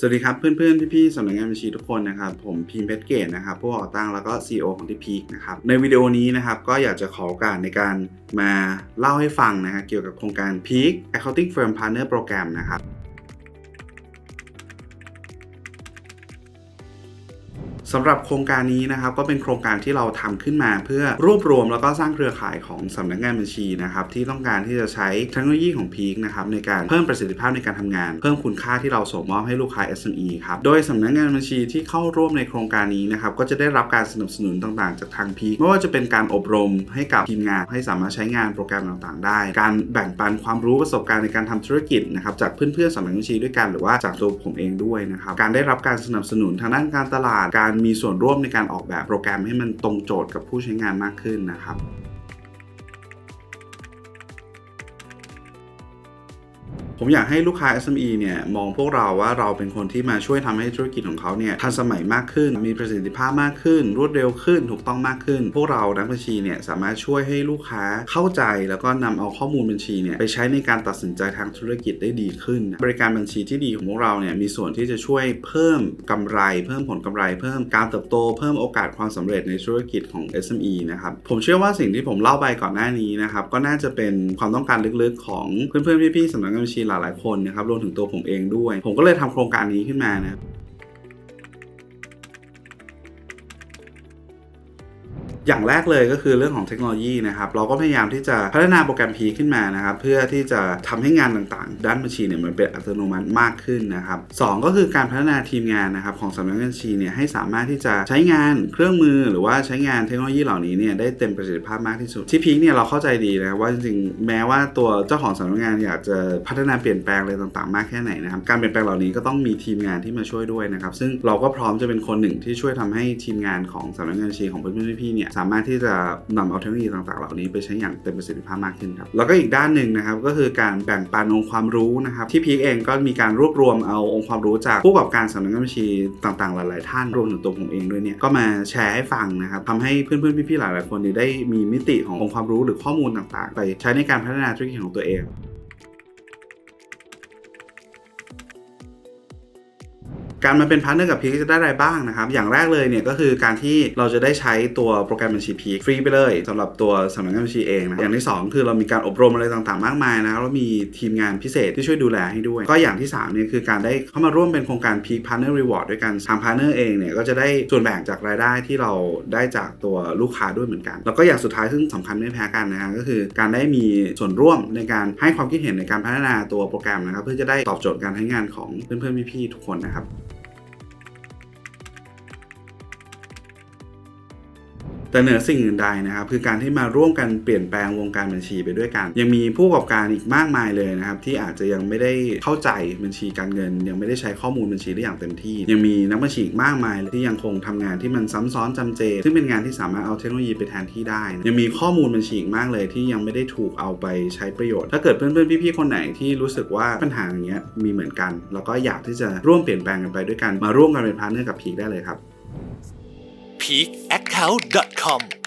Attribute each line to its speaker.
Speaker 1: สวัสดีครับเพื่อนๆ พี่ๆสำนักงานบัญชีทุกคนนะครับ ผมพิมเพชรเกตนะครับผู้ก่อตั้งแล้วก็ CEO ของที่พีคนะครับในวิดีโอนี้นะครับก็อยากจะขอโอกาสในการมาเล่าให้ฟังนะฮะเกี่ยวกับโครงการพีก Accounting Firm Partner Program นะครับ สำหรับโครงการนี้นะครับก็เป็นโครงการที่เราทำขึ้นมา เพื่อรวบรวมแล้วก็สร้างเครือข่ายของสำนักงานบัญชีนะครับที่ต้องการที่จะใช้เทคโนโลยีของ Peak นะครับในการเพิ่มประสิทธิภาพในการทำงาน เพิ่มคุณค่าที่เราส่งมอบให้ลูกค้า SME ครับโดยสำนักงานบัญชีที่เข้าร่วมในโครงการนี้นะครับก็จะได้รับการสนับสนุนต่างๆ จากทาง Peak ไม่ว่าจะเป็นการอบรมให้กับทีมงาน ให้สามารถใช้งานโปรแกรมต่างๆ ได้ การแบ่งปันความรู้ประสบการณ์ในการทำธุรกิจนะครับจากเพื่อนๆสำนักงานบัญชีด้วยกันหรือว่าจากตัวผมเองด้วยนะครับการได้รับการสนับสนุนทางด้านการตลาดการมีส่วนร่วมในการออกแบบโปรแกรมให้มันตรงโจทย์กับผู้ใช้งานมากขึ้นนะครับ ผมอยากให้ลูกค้า SME เนี่ยมองพวกเราว่าเราเป็นคนที่มาช่วยทำให้ธุรกิจของเขาเนี่ยทันสมัยมากขึ้น มีประสิทธิภาพมากขึ้น รวดเร็วขึ้น ถูกต้องมากขึ้น พวกเรานักบัญชีเนี่ยสามารถช่วยให้ลูกค้าเข้าใจ แล้วก็นำเอาข้อมูลบัญชีเนี่ยไปใช้ในการตัดสินใจทางธุรกิจได้ดีขึ้น บริการบัญชีที่ดีของพวกเราเนี่ยมีส่วนที่จะช่วยเพิ่มกำไร เพิ่มผลกำไร เพิ่มการเติบโต เพิ่มโอกาสความสำเร็จในธุรกิจของ SME นะครับผมเชื่อว่าสิ่งที่ผมเล่าไปก่อนหน้านี้นะครับก็น่าจะเป็นความต้องการลึกๆของเพื่อนๆพี่ๆสำนักงานบัญชีหลายๆคนนะครับรวมถึงตัวผมเองด้วย ผมก็เลยทำโครงการนี้ขึ้นมานะ อย่างแรกเลยก็คือเรื่องของเทคโนโลยีนะครับเราก็พยายามที่จะพัฒนาโปรแกรม P ขึ้นมานะครับเพื่อที่จะทำให้งานต่างๆ ด้านบัญชีเนี่ยมันเป็นอัตโนมัติมากขึ้นนะครับสองก็คือการพัฒนาทีมงานนะครับของสำนักงานบัญชีเนี่ยให้สามารถที่จะใช้งานเครื่องมือหรือว่าใช้งานเทคโนโลยีเหล่านี้เนี่ยได้เต็มประสิทธิภาพมากที่สุดที่พีคเนี่ยเราเข้าใจดีนะว่าจริงๆแม้ว่าตัวเจ้าของสำนักงานอยากจะพัฒนาเปลี่ยนแปลงอะไรต่างๆ มากแค่ไหนนะครับการเปลี่ยนแปลงเหล่านี้ก็ต้องมีทีมงานที่มาช่วยด้วยนะครับซึ่งเราก็พร้อมจะเป็นคนหนึ่งที่ช่วยทำให้ทีมงานของสำนักงานบัญชีของเพื่อนๆพี่เนี่ยสามารถที่จะนำเอาเทคโนโลยีต่างๆ เหล่านี้ไปใช้อย่างเต็มประสิทธิภาพมากขึ้นครับแล้วก็อีกด้านหนึ่งนะครับก็คือการแบ่งปันองค์ความรู้นะครับที่พีคเองก็มีการรวบรวมเอาองค์ความรู้จากผู้ประกอบการสำนักงานบัญชีต่างๆ หลาย ๆ ท่านรวมถึงตัวผมเองด้วยเนี่ยก็มาแชร์ให้ฟังนะครับทำให้เพื่อนๆพี่ๆหลายๆคนเนี่ยได้มีมิติขององค์ความรู้หรือข้อมูลต่างๆ ไปใช้ในการพัฒนาธุรกิจของตัวเอง การมาเป็นพาร์ทเนอร์กับพีคจะได้อะไรบ้างนะครับ อย่างแรกเลยเนี่ยก็คือการที่เราจะได้ใช้ตัวโปรแกรมบัญชีพีคฟรีไปเลยสำหรับตัวสำนักงานบัญชีเองนะอย่างที่ 2 คือเรามีการอบรมอะไรต่างๆ มากมายนะครับแล้วมีทีมงานพิเศษที่ช่วยดูแลให้ด้วย ก็อย่างที่3เนี่ยคือการได้เข้ามาร่วมเป็นโครงการพีคพาร์เนอร์รีวอร์ดด้วยกันทางพาร์เนอร์เองเนี่ยก็จะได้ส่วนแบ่งจากรายได้ที่เราได้จากตัวลูกค้าด้วยเหมือนกัน แล้วก็อย่างสุดท้ายซึ่งสำคัญไม่แพ้กันนะฮะก็คือการได้มีส่วนร่วมในการให้ความคิดเห็นในการพัฒนาตัวโปรแกรมนะครับเพื่อจะได้ตอบโจทย์การใช้งานของเพื่อนๆพี่ๆทุกคนนะครับ แต่เหนือสิ่งอื่นใดนะครับคือการที่มาร่วมกันเปลี่ยนแปลงวงการบัญชีไปด้วยกัน ยังมีผู้ประกอบการอีกมากมายเลยนะครับที่อาจจะยังไม่ได้เข้าใจบัญชีการเงิน ยังไม่ได้ใช้ข้อมูลบัญชีได้อย่างเต็มที่ ยังมีนักบัญชีอีกมากมายที่ยังคงทำงานที่มันซ้ำซ้อนจำเจ ซึ่งเป็นงานที่สามารถเอาเทคโนโลยีไปแทนที่ได้ ยังมีข้อมูลบัญชีอีกมากเลยที่ยังไม่ได้ถูกเอาไปใช้ประโยชน์ ถ้าเกิดเพื่อนๆพี่ๆคนไหนที่รู้สึกว่าปัญหาอย่างเงี้ยมีเหมือนกัน แล้วก็อยากที่จะร่วมเปลี่ยนแปลงกันไปด้วยกันมาร่วมกันเป็นพาร์ทเนอร์กับพีคได้เลยครับ
Speaker 2: PeakAccount.com.